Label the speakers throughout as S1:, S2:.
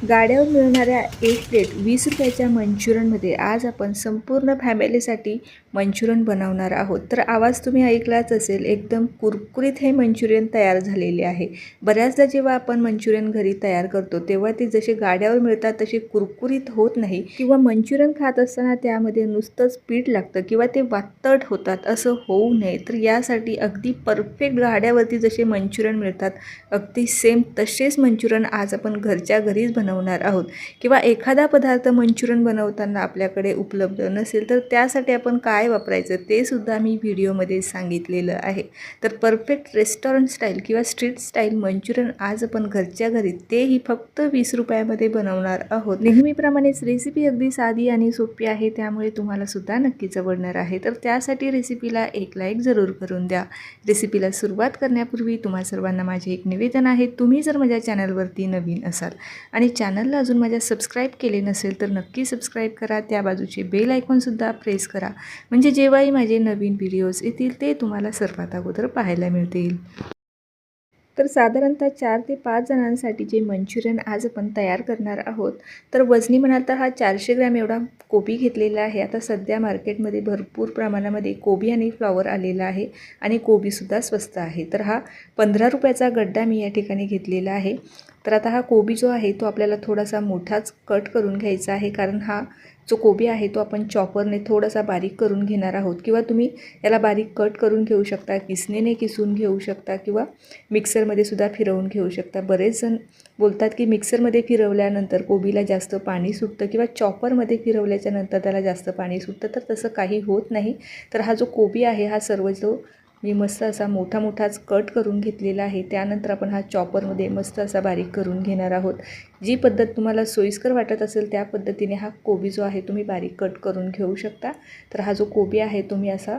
S1: गाड्यावर मिळणाऱ्या एक प्लेट वीस रुपयाच्या मंचुरियनमध्ये आज आपण संपूर्ण फॅमिलीसाठी मंचुरियन बनवणार आहोत. तर आवाज तुम्ही ऐकलाच असेल एकदम कुरकुरीत हे मंचुरियन तयार झालेले आहे. बऱ्याचदा जेव्हा आपण मंचुरियन घरी तयार करतो तेव्हा ते जसे गाड्यावर मिळतात तसे कुरकुरीत होत नाही. किंवा मंचुरियन खात असताना त्यामध्ये नुसतंच पीठ लागतं किंवा ते वातट होतात असं होऊ नये. तर यासाठी अगदी परफेक्ट गाड्यावरती जसे मंचुरियन मिळतात अगदी सेम तसेच मंचुरियन आज आपण घरच्या घरीच बनवणार आहोत. किंवा एखादा पदार्थ मंचुरियन बनवताना आपल्याकडे उपलब्ध नसेल तर त्यासाठी आपण काय वापरायचं ते सुद्धा मी व्हिडिओमध्ये सांगितलेलं आहे. तर परफेक्ट रेस्टॉरंट स्टाईल किंवा स्ट्रीट स्टाईल मंचुरियन आज आपण घरच्या घरी तेही फक्त वीस रुपयामध्ये बनवणार आहोत. नेहमीप्रमाणेच रेसिपी अगदी साधी आणि सोपी आहे त्यामुळे तुम्हाला सुद्धा नक्कीच आवडणार आहे. तर त्यासाठी रेसिपीला एक लाईक जरूर करून द्या. रेसिपीला सुरुवात करण्यापूर्वी तुम्हा सर्वांना माझे एक निवेदन आहे तुम्ही जर माझ्या चॅनलवरती नवीन असाल आणि चॅनलला अजून माझ्या सबस्क्राईब केले नसेल तर नक्की सबस्क्राईब करा. त्या बाजूचे बेल आयकॉनसुद्धा प्रेस करा. म्हणजे जेव्हाही माझे नवीन व्हिडिओज येतील ते तुम्हाला सर्वात अगोदर पाहायला मिळतील. तर साधारणतः चार ते पाच जणांसाठी जे मंचुरियन आज आपण तयार करणार आहोत तर वजनी म्हणाल तर हा चारशे ग्रॅम एवढा कोबी घेतलेला आहे. आता सध्या मार्केटमध्ये भरपूर प्रमाणामध्ये कोबी आणि फ्लॉवर आलेला आहे आणि कोबीसुद्धा स्वस्त आहे. तर हा पंधरा रुपयाचा गड्डा मी या ठिकाणी घेतलेला आहे. तर आता हा कोबी जो आहे तो आपल्याला थोडासा मोठाच कट करून घ्यायचा आहे कारण हा जो कोबी आहे तो आपण चॉपरने थोडासा बारीक करून घेणार आहोत. किंवा तुम्ही याला बारीक कट करून घेऊ शकता किसनेने किसून घेऊ शकता किंवा मिक्सरमध्ये सुद्धा फिरवून घेऊ शकता. बरेच जण बोलतात की मिक्सरमध्ये फिरवल्यानंतर कोबीला जास्त पाणी सुटतं किंवा चॉपरमध्ये फिरवल्याच्या नंतर त्याला जास्त पाणी सुटतं. तर तसं काही होत नाही. तर हा जो कोबी आहे हा सर्व जो मी मस्त असा मोठा मोठाच कट करून घेतलेला आहे. त्यानंतर आपण हा चॉपरमध्ये मस्त असा बारीक करून घेणार आहोत. जी पद्धत तुम्हाला सोयीस्कर वाटत असेल त्या पद्धतीने हा कोबी जो आहे तुम्ही बारीक कट करून घेऊ शकता. तर हा जो कोबी आहे तुम्ही असा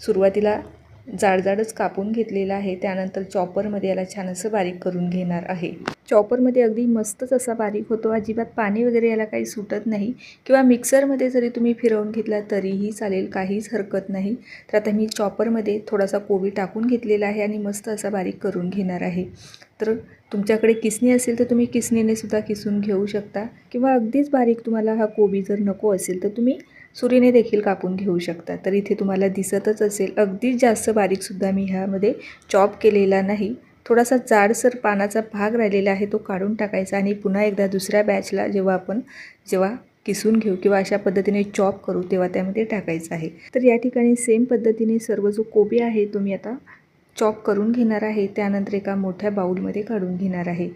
S1: सुरुवातीला जाडजाडच कापून घेतलेला आहे. त्यानंतर चॉपरमध्ये याला छान असं बारीक करून घेणार आहे. चॉपरमध्ये अगदी मस्तच असा बारीक होतो. अजिबात पाणी वगैरे याला काही सुटत नाही. किंवा मिक्सरमध्ये जरी तुम्ही फिरवून घेतला तरीही चालेल काहीच हरकत नाही. तर आता मी चॉपरमध्ये थोडासा कोबी टाकून घेतलेला आहे आणि मस्त असा बारीक करून घेणार आहे. तर तुमच्याकडे किसणी असेल तर तुम्ही किसणीने सुद्धा किसून घेऊ शकता. किंवा अगदीच बारीक तुम्हाला हा कोबी जर नको असेल तर तुम्ही सुरीने देखील कापून घेऊ शकता. तर इथे तुम्हाला दिसतच असेल अगदीच जास्त बारीकसुद्धा मी ह्यामध्ये चॉप केलेला नाही. थोडासा जाडसर पानाचा भाग राहिलेला आहे तो काढून टाकायचा आणि पुन्हा एकदा दुसऱ्या बॅचला जेव्हा आपण जेव्हा किसून घेऊ किंवा अशा पद्धतीने चॉप करू तेव्हा त्यामध्ये टाकायचं आहे. तर या ठिकाणी सेम पद्धतीने सर्व जो कोबी आहे तो मी आता चॉप करून घेणार आहे. त्यानंतर एका मोठ्या बाऊलमध्ये काढून घेणार आहे.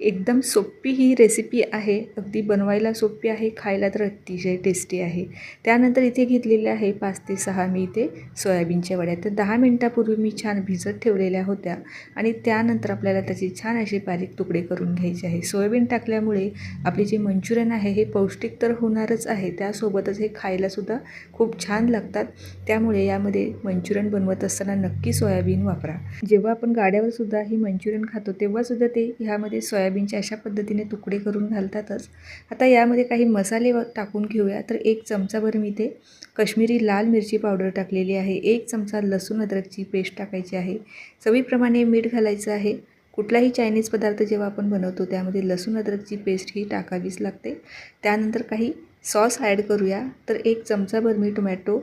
S1: एकदम सोपी ही रेसिपी आहे. अगदी बनवायला सोपी आहे खायला तर अतिशय टेस्टी आहे. त्यानंतर इथे घेतलेले आहे पाच ते सहा मी इथे सोयाबीनच्या वड्या. तर दहा मिनटापूर्वी मी छान भिजत ठेवलेल्या होत्या आणि त्यानंतर आपल्याला त्याचे छान असे बारीक तुकडे करून घ्यायचे आहे. सोयाबीन टाकल्यामुळे आपले जे मंचुरियन आहे हे पौष्टिक तर होणारच आहे. त्यासोबतच हे खायलासुद्धा खूप छान लागतात. त्यामुळे यामध्ये मंचुरियन बनवत असताना नक्की सोयाबीन वापरा. जेव्हा आपण गाड्यावर सुद्धा ही मंचुरियन खातो तेव्हासुद्धा ते ह्यामध्ये सोया सोयाबीनचे अशा पद्धतीने तुकडे करून घालतातच. आता यामध्ये काही मसाले व टाकून घेऊया. तर एक चमचाभर मी ते कश्मीरी लाल मिरची पावडर टाकलेली आहे. एक चमचा लसूण अद्रकची पेस्ट टाकायची आहे. चवीप्रमाणे मीठ घालायचं आहे. कुठलाही चायनीज पदार्थ जेव्हा आपण बनवतो त्यामध्ये लसूण अद्रकची पेस्ट ही टाकावीच लागते. त्यानंतर काही सॉस ॲड करूया. तर एक चमचाभर मी टोमॅटो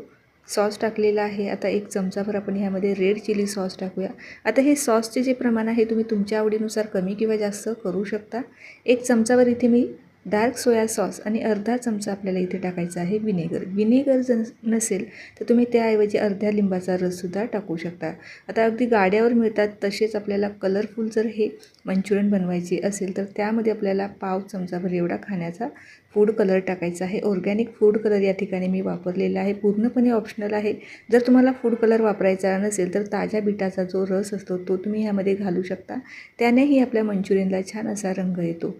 S1: सॉस टाकलेला आहे. आता एक चमचाभर आपण ह्यामध्ये रेड चिली सॉस टाकूया. आता हे सॉसचे जे प्रमाण आहे तुम्ही तुमच्या आवडीनुसार कमी किंवा जास्त करू शकता. एक चमचावर इथे मी डार्क सोया सॉस आणि अर्धा चमचा आपल्याला इथे टाकायचा आहे विनेगर. विनेगर जर नसेल तर तुम्ही त्याऐवजी अर्ध्या लिंबाचा रससुद्धा टाकू शकता. आता अगदी गाड्यावर मिळतात तसेच आपल्याला कलरफुल जर हे मंचुरियन बनवायचे असेल तर त्यामध्ये आपल्याला पाव चमचाभर एवढा खाण्याचा फूड कलर टाकायचा आहे. ऑर्गॅनिक फूड कलर या ठिकाणी मी वापरलेला आहे. पूर्णपणे ऑप्शनल आहे. जर तुम्हाला फूड कलर वापरायचा नसेल तर ताज्या बिटाचा जो रस असतो तो तुम्ही ह्यामध्ये घालू शकता. त्यानेही आपल्या मंचुरियनला छान असा रंग येतो.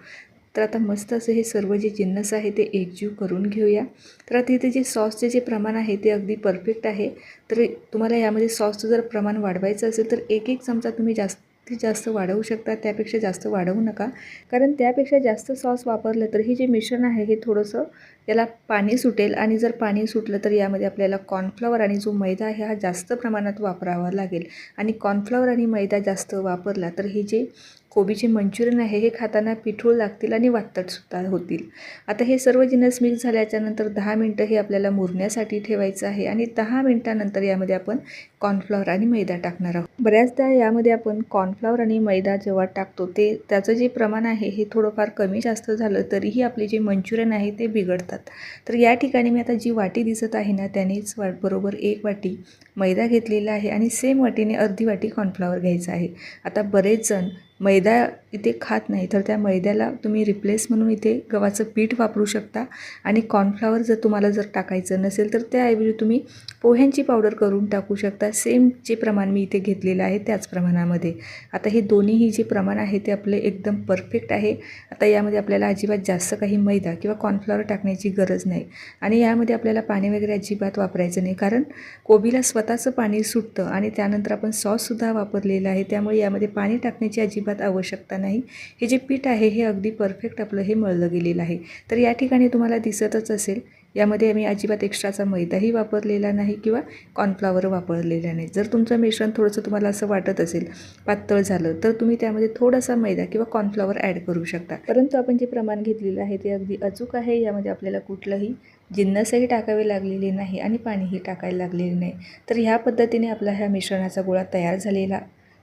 S1: तर आता मस्त असं हे सर्व जे जिन्नस आहे ते एकजीव करून घेऊया. तर आता इथे जे सॉसचे जे प्रमाण आहे ते अगदी परफेक्ट आहे. तर तुम्हाला यामध्ये सॉसचं जर प्रमाण वाढवायचं असेल तर एक एक चमचा तुम्ही जास्तीत जास्त वाढवू शकता. त्यापेक्षा जास्त वाढवू नका. कारण त्यापेक्षा जास्त सॉस वापरलं तर हे जे मिश्रण आहे हे थोडंसं याला पाणी सुटेल. आणि जर पाणी सुटलं तर यामध्ये आपल्याला कॉर्नफ्लॉवर आणि जो मैदा आहे हा जास्त प्रमाणात वापरावा लागेल. आणि कॉर्नफ्लॉवर आणि मैदा जास्त वापरला तर हे जे कोबीचे मंचुरियन आहे हे खाताना पिठूळ लागतील आणि वातटसुद्धा होतील. आता हे सर्व जिनस मिक्स झाल्याच्यानंतर दहा मिनटं हे आपल्याला मुरण्यासाठी ठेवायचं आहे आणि दहा मिनटानंतर यामध्ये आपण कॉर्नफ्लॉवर आणि मैदा टाकणार आहोत. बऱ्याचदा यामध्ये आपण कॉर्नफ्लॉवर आणि मैदा जेव्हा टाकतो ते त्याचं जे प्रमाण आहे हे थोडंफार कमी जास्त झालं तरीही आपले जे मंचुरियन आहे ते बिघडतात. तर या ठिकाणी मी आता जी वाटी दिसत आहे ना त्यानेच वा बरोबर एक वाटी मैदा घेतलेला आहे आणि सेम वाटीने अर्धी वाटी कॉर्नफ्लॉवर घ्यायचं आहे. आता बरेच जण मैदा इथे खात नाही तर त्या मैद्याला तुम्ही रिप्लेस म्हणून इथे गव्हाचं पीठ वापरू शकता. आणि कॉर्नफ्लॉवर जर तुम्हाला जर टाकायचं नसेल तर त्याऐवजी तुम्ही पोह्यांची पावडर करून टाकू शकता. सेम जे प्रमाण मी इथे घेतलेलं आहे त्याच प्रमाणामध्ये. आता हे दोन्हीही जे प्रमाण आहे ते आपले एकदम परफेक्ट आहे. आता यामध्ये आपल्याला अजिबात जास्त काही मैदा किंवा कॉर्नफ्लॉवर टाकण्याची गरज नाही. आणि यामध्ये आपल्याला पाणी वगैरे अजिबात वापरायचं नाही कारण कोबीला स्वतःचं पाणी सुटतं आणि त्यानंतर आपण सॉससुद्धा वापरलेलं आहे. त्यामुळे यामध्ये पाणी टाकण्याची अजिबात आवश्यकता नाही. हे जे पीठ आहे हे अगदी परफेक्ट आपलं हे मळलं गेलेलं आहे. तर या ठिकाणी तुम्हाला दिसतच असेल यामध्ये आम्ही अजिबात एक्स्ट्राचा मैदाही वापरलेला नाही किंवा कॉर्नफ्लावर वापरलेला नाही. जर तुमचं मिश्रण थोडंसं तुम्हाला असं वाटत असेल पातळ झालं तर तुम्ही त्यामध्ये थोडासा मैदा किंवा कॉर्नफ्लावर ॲड करू शकता. परंतु आपण जे प्रमाण घेतलेलं आहे ते अगदी अचूक आहे. यामध्ये आपल्याला कुठलंही जिन्नसही टाकावे लागलेले नाही आणि पाणीही टाकायला लागलेले नाही. तर ह्या पद्धतीने आपला ह्या मिश्रणाचा गोळा तयार झालेला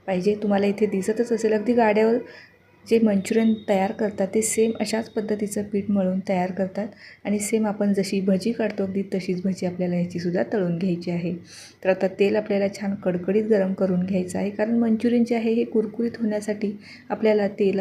S1: पाहिजे. तुम्हाला इथे दिसतच असेल. अगदी गाड्यावर जे मंचुरियन तयार करतात ते सेम अशाच पद्धतीचं पीठ मळून तयार करतात. आणि सेम आपण जशी भजी काढतो अगदी तशीच भजी आपल्याला ह्याचीसुद्धा तळून घ्यायची आहे. तर आता तेल आपल्याला छान कडकडीत गरम करून घ्यायचं आहे. कारण मंचुरियन जे आहे हे कुरकुरीत होण्यासाठी आपल्याला तेल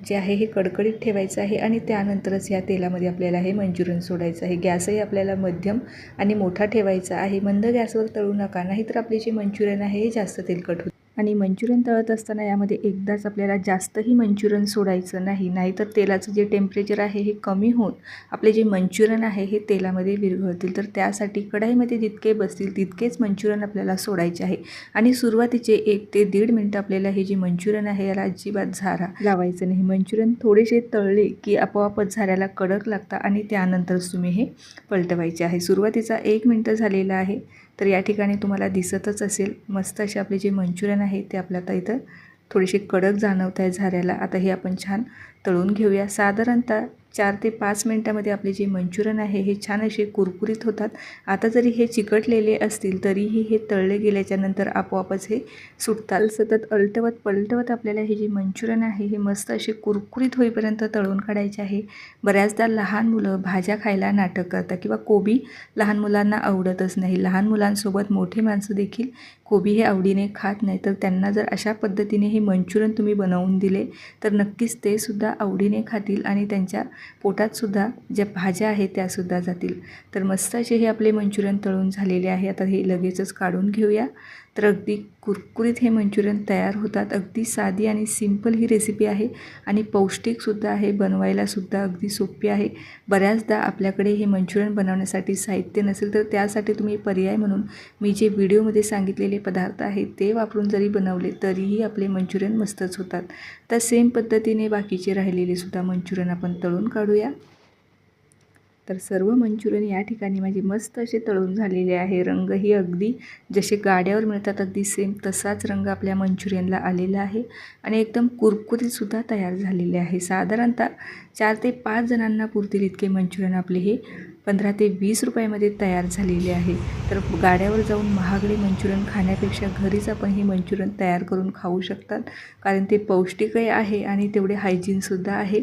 S1: जे आहे हे कडकडीत ठेवायचं आहे. आणि त्यानंतरच या तेलामध्ये आपल्याला हे मंचुरियन सोडायचं आहे. गॅसही आपल्याला मध्यम आणि मोठा ठेवायचा आहे. मंद गॅसवर तळू नका. नाहीतर आपले जे मंचुरियन आहे हे जास्त तेलकट होते. आणि मंचुरियन तळत असताना यामध्ये एकदाच आपल्याला जास्तही मंचुरियन सोडायचं नाही. नाहीतर तेलाचं जे टेम्परेचर आहे हे कमी होऊन आपले जे मंचुरियन आहे हे तेलामध्ये विरघळतील. तर त्यासाठी कढाईमध्ये जितके बसतील तितकेच मंचुरियन आपल्याला सोडायचे आहे. आणि सुरुवातीचे एक ते दीड मिनटं आपल्याला हे जे मंचुरियन आहे याला अजिबात झारा लावायचं नाही. मंचुरियन थोडेसे तळले की आपोआपच झाऱ्याला कडक लागतात आणि त्यानंतरच तुम्ही हे पलटवायचे आहे. सुरुवातीचा एक मिनटं झालेला आहे. तर या ठिकाणी तुम्हाला दिसतच असेल मस्त असे आपले जे मंचुरियन आहे ते आपल्या आता इथं थोडीशी कडक जाणवत आहे झाऱ्याला. आता हे आपण छान तळून घेऊया. साधारणतः चार ते पाच मिनटामध्ये आपले जे मंचुरियन आहे हे छान असे कुरकुरीत होतात. आता जरी हे चिकटलेले असतील तरीही हे तळले गेल्याच्यानंतर आपोआपच हे सुटतात. सतत अलटवत पलटवत आपल्याला हे जे मंचुरियन आहे हे मस्त असे कुरकुरीत होईपर्यंत तळून काढायचे आहे. बऱ्याचदा लहान मुलं भाज्या खायला नाटक करतात किंवा कोबी लहान मुलांना आवडतच नाही. लहान मुलांसोबत मोठे माणसं देखील कोबी हे आवडीने खात नाही तर त्यांना जर अशा पद्धतीने हे मंचुरियन तुम्ही बनवून दिले तर नक्कीच ते सुद्धा आवडीने खातील आणि त्यांच्या पोटातसुद्धा ज्या भाज्या आहेत त्यासुद्धा जातील. तर मस्त असे हे आपले मंचुरियन तळून झालेले आहे. आता हे लगेचच काढून घेऊया. तर अगदी कुरकुरीत हे मंचुरियन तयार होतात. अगदी साधी आणि सिंपल ही रेसिपी आहे आणि पौष्टिकसुद्धा आहे बनवायलासुद्धा अगदी सोपी आहे. बऱ्याचदा आपल्याकडे हे मंचुरियन बनवण्यासाठी साहित्य नसेल तर त्यासाठी तुम्ही पर्याय म्हणून मी जे व्हिडिओमध्ये सांगितलेले पदार्थ आहेत ते वापरून जरी बनवले तरीही आपले मंचुरियन मस्तच होतात. तर सेम पद्धतीने बाकीचे राहिलेले सुद्धा मंचुरियन आपण तळून काढूया. तर सर्व मंचुरियन या ठिकाणी माझे मस्त असे तळून झालेले आहे. रंगही अगदी जसे गाड्यावर मिळतात अगदी सेम तसाच रंग आपल्या मंचुरियनला आलेला आहे आणि एकदम कुरकुरीतसुद्धा तयार झालेले आहे. साधारणतः चार ते पाच जणांना पुरतील इतके मंचुरियन आपले हे पंधरा ते वीस रुपयामध्ये तयार झालेले आहे. तर गाड्यावर जाऊन महागडे मंचुरियन खाण्यापेक्षा घरीच आपण हे मंचुरियन तयार करून खाऊ शकतात. कारण ते पौष्टिकही आहे आणि तेवढे हायजीनसुद्धा आहे.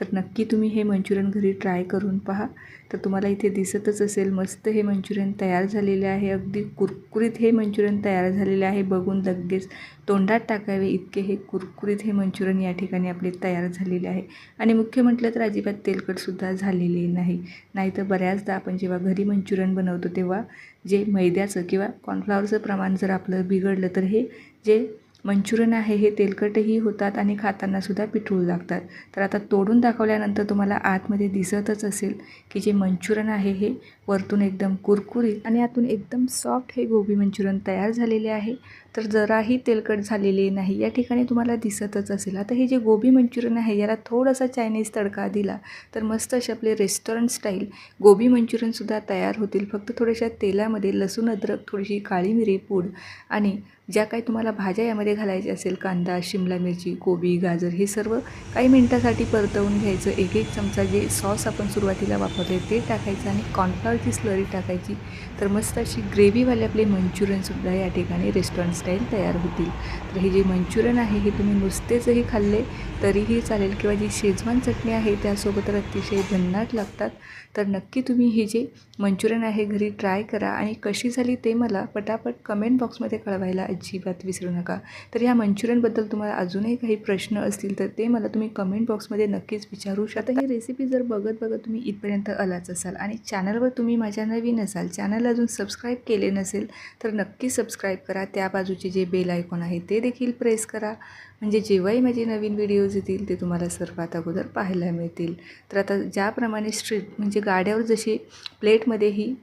S1: तर नक्की तुम्ही हे मंचुरियन घरी ट्राय करून पहा. तर तुम्हाला इथे दिसतच असेल मस्त हे मंचुरियन तयार झालेले आहे. अगदी कुरकुरीत हे मंचुरियन तयार झालेले आहे. बघून लगेच तोंडात टाकावे इतके हे कुरकुरीत हे मंचुरियन या ठिकाणी आपले तयार झालेले आहे. आणि मुख्य म्हटलं तर अजिबात तेलकटसुद्धा झालेले नाही. नाहीतर बऱ्याचदा आपण जेव्हा घरी मंचुरियन बनवतो तेव्हा जे मैद्याचं किंवा कॉर्नफ्लॉवरचं प्रमाण जर आपलं बिघडलं तर हे जे मंचुरियन आहे हे तेलकटही होतात आणि खातानासुद्धा पिठूळ लागतात. तर आता तोडून दाखवल्यानंतर तुम्हाला आतमध्ये दिसतच असेल की जे मंचुरियन आहे हे वरतून एकदम कुरकुरीत आणि आतून एकदम सॉफ्ट हे गोबी मंचुरियन तयार झालेले आहे. तर जराही तेलकट झालेली नाही. या ठिकाणी तुम्हाला दिसतच असेल. आता हे जे गोबी मंचुरियन आहे याला थोडासा चायनीज तडका दिला तर मस्त असे आपले रेस्टॉरंट स्टाईल गोबी मंचुरियनसुद्धा तयार होतील. फक्त थोड्याशा तेलामध्ये लसूण अद्रक थोडीशी काळी मिरी पूड आणि ज्या काही तुम्हाला भाज्या यामध्ये घालायच्या असेल कांदा शिमला मिरची कोबी गाजर हे सर्व काही मिनटासाठी परतवून घ्यायचं. एक एक चमचा जे सॉस आपण सुरुवातीला वापरले ते टाकायचं आणि कॉर्नफ्लॉवरची स्लरी टाकायची. तर मस्त अशी ग्रेव्हीवाले आपले मंचुरियनसुद्धा या ठिकाणी रेस्टॉरंट स्टाईल तयार होतील. तर हे जे मंचुरियन आहे हे तुम्ही नुसतेचही खाल्ले तरीही चालेल. किंवा जी शेजवान चटणी आहे त्यासोबत तर अतिशय भन्नाट लागतात. तर नक्की तुम्ही हे जे मंचुरियन आहे घरी ट्राय करा. आणि कशी झाली ते मला पटापट कमेंट बॉक्समध्ये कळवायला अजिबात विसरू नका. तर ह्या मंचुरियनबद्दल तुम्हाला अजूनही काही प्रश्न असतील तर ते मला तुम्ही कमेंट बॉक्समध्ये नक्कीच विचारू शकता. ही रेसिपी जर बघत बघत तुम्ही इथपर्यंत आलाच असाल आणि चॅनलवर तुम्ही माझ्या नवीन असाल चॅनल अजून सबस्क्राईब केले नसेल तर नक्की सबस्क्राईब करा. त्या बाजूचे जे बेल आयकॉन आहे ते देखील प्रेस करा. म्हणजे जेव्हाही माझे नवीन व्हिडिओज येतील ते तुम्हाला सर्वात अगोदर पाहायला मिळतील. तर आता ज्याप्रमाणे स्ट्रीट म्हणजे गाड्यावर जशी प्लेटमध्येही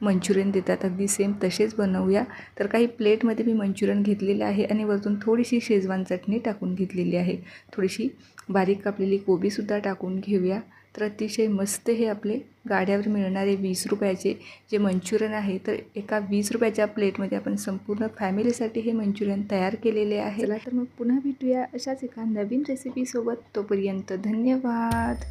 S1: मंचुरियन देतात अगदी सेम तसेच बनवूया. तर काही प्लेटमध्ये मी मंचुरियन घेतलेलं आहे आणि वरतून थोडीशी शेजवान चटणी टाकून घेतलेली आहे. थोडीशी बारीक कापलेली कोबीसुद्धा टाकून घेऊया. तर अतिशय मस्त हे आपले गाड्यावर मिळणारे वीस रुपयाचे जे मंचुरियन आहे तर एका वीस रुपयाच्या प्लेटमध्ये आपण संपूर्ण फॅमिलीसाठी हे मंचुरियन तयार केलेले आहे. चला तर मग पुन्हा भेटूया अशाच एका नवीन रेसिपीसोबत तोपर्यंत धन्यवाद.